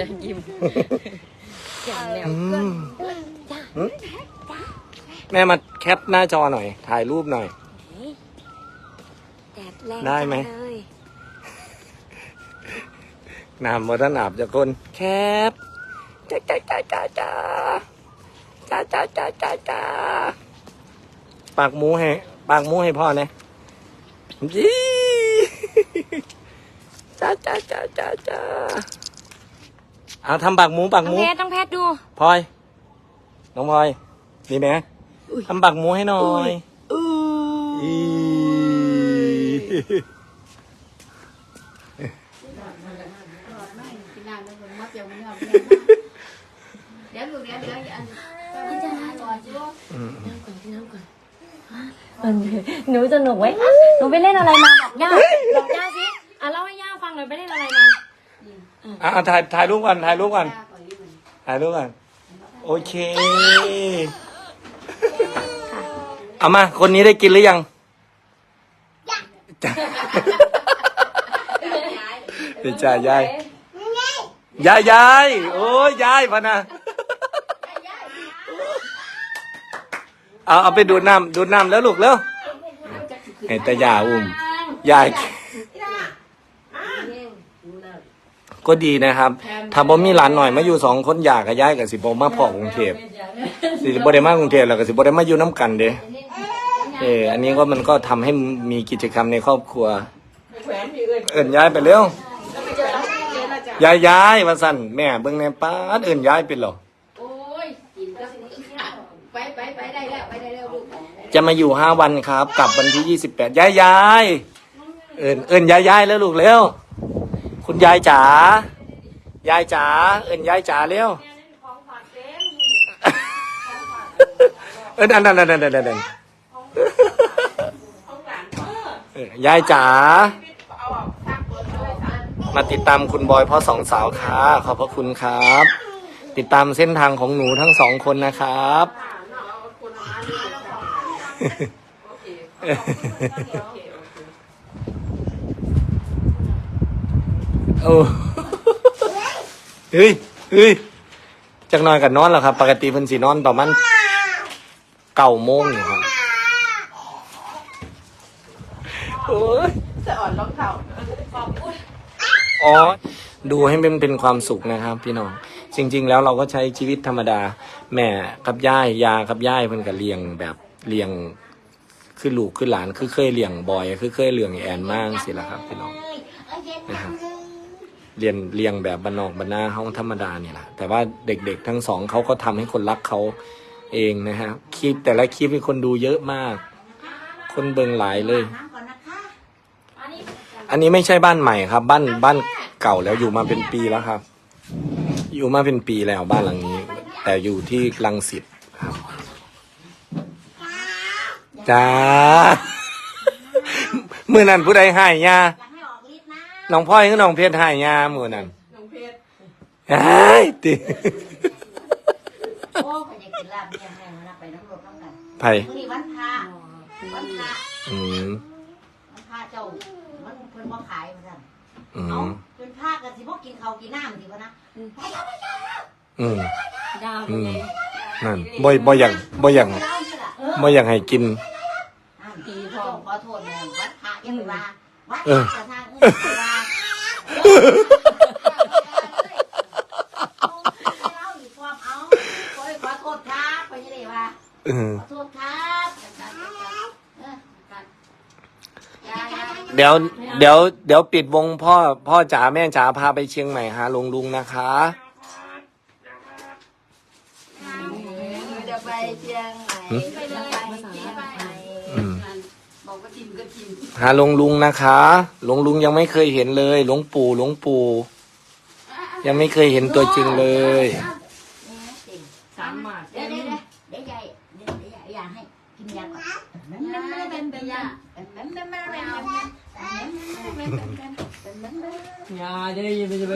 นะยิ้มแข็งแนวอืมหืมแม่มาแคปหน้าจอหน่อย ถ่ายรูปหน่อย แดดแรงได้ไหม จังเลยน้ำวัฒนาบจะคนแคปจ้าจ้าจ้าจ้าจ้าจ้าจ้าจ้าจ้าจ้าปากหมูให้ ปากหมูให้พ่อเนี่ยยี่ จ้าจ้าจ้าจ้าจ้า เอาทำปากหมูปากน้หองมูเพชรต้องเพชรดูพลอย น้องพลอยดีไหมทำปากหมูให้หน่อยอีกินน้ำแล้วมันมัดเดียวมันเอาเดี๋ยวลูกเดี๋ยวเดี๋ยวอันพี่จะหาก่อนจิว่าน้ำก่อนกินน้ำก่อนหนูสนุกไว้อะหนูไปเล่นอะไรมาบอกย่าบอกย่าสิอะเล่าให้ย่าฟังหน่อยไปเล่นอะไรมา อะเอาถ่ายถ่ายรูปก่อนถ่ายรูปก่อนตาก่อนรีบมันถ่ายรูปก่อนโอเค เอามา คนนี้ได้กินหรือยังจ้ะเดี๋ยวจ้ายายยายยายโอ้ยยายพะนะเอาเอาไปดูดน้ำดูดน้ำแล้วลูกแล้วเห็นแต่ยาอุ้มยาย ก็ดีนะครับถ้าบ่มีหลานหน่อยมาอยู่สองคนอยากกับย้ายกับสิบ่มาพอกรุงเทพสิบ่ได้มากรุงเทพแล้วก็สิบ่ได้มาอยู่น้ำกันเด้เอออันนี้ก็มันก็ทำให้มีกิจกรรมในครอบครัว เอิ่นย้ายไปเร็วย้ายย้ายมาสั่นแม่เบิ่งในป้าดเอิ่นย้ายเป็นเหรอโอ้ยกินก็ไปไปไปได้แล้วไปได้แล้วลูกจะมาอยู่ห้าวันครับ กลับวันที่ยี่สิบแปดย้ายย้ายเอิ่นเอิ่นย้ายย้ายแล้วลูกเร็ว คุณยายจ๋ายายจ๋าเอิ่นยายจ๋าเร็วเออนั่นนั่นนั่นนั่นนั่นนั่นเออยายจ๋ามาติดตามคุณบอยพ่อสองสาวค่ะขอบพระคุณครับ ติดตามเส้นทางของหนูทั้งสองคนนะครับ โอ้เฮ้ยเฮ้ยจักหนอนกับนอนแล้วครับ ปกติเพิ่นสีนอนประมาณเก้าโมงนี่ครับโอ้ยจะอ่อนรองเท้าอ๋อ ดูให้เป็นเป็นความสุขนะครับ พี่น้อง จริง ๆ แล้วเราก็ใช้ชีวิตธรรมดา แม่กับย่ายยากับย่ายเพิ่นก็เลี้ยงแบบเลี้ยงคือลูกคือหลานคือเคยเลี้ยงบอย คือเคยเลี้ยงแอนมากสิละครับ พี่น้องนะครับ เรียนเลี้ยงแบบบ้านนอกบ้านนาห้องธรรมดาเนี่ยแหละแต่ว่าเด็กๆ ทั้งสองเขาก็ทำให้คนรักเขาเองนะฮะคลิปแต่ละคลิปมีคนดูเยอะมาก คนเบิงหลายเลยน้ำก่อนนะคะอันนี้ไม่ใช่บ้านใหม่ครับ บ้านบ้านเก่าแล้วอยู่มาเป็นปีแล้วครับ อยู่มาเป็นปีแล้วบ้านหลังนี้ แต่อยู่ที่ลังสิตครับจ้ามือนั้นผู้ใดหายยา นะน้องพ่อยกับน้องเพชรหายยามือนั้นน้องเพชรหายติโอ้คนอยากกินลาบเนี่ยให้มันไปน้ำรถน้ำกันไผ่มื้อนี้วันพระวันพระอืมวันพระเจ้ามันเพิ่นบ่ขายมันสั่นอืเอ้ามเป็นพระกันสิบ่กินข้าวกินน้ำสิวะนะไปแล้วไปแล้วอืมดาวอืเป็นไงมนั่นบ่บ่อยากบ่อยากเล่าสิล่ะเออบ่อยากให้กิน อ่านดีพอขอโทษแม่วัดพระยังไปว่าวัดเออกระทางอื่นไปว่าเอาอยู่ความเอาขอขอโทษครับไปยังไงว่า เออขอโทษครับเออครับยายยายเดี๋ยวเดี๋ยวเดี๋ยวปิดวงพ่อพ่อจ๋าแม่จ๋าพาไปเชียงใหม่หาลุงลุงนะคะจะไปเชียงใหม่ไปเลย บอกว่าทิมก็ทิมหาลุงลุงนะคะลุงลุงยังไม่เคยเห็นเลยหลวงปู่หลวงปู่ ยังไม่เคยเห็นตัวจริงเลย สามหมาดเดี๋ยวเดี๋ยวเดี๋ยวใหญ่เดี๋ยวใหญ่อยากให้กินยาก่อนมันมันมันเป็นเป็นยามันมันมันมันมันมันมันมันมันอย่าจะได้ยินไปจะไป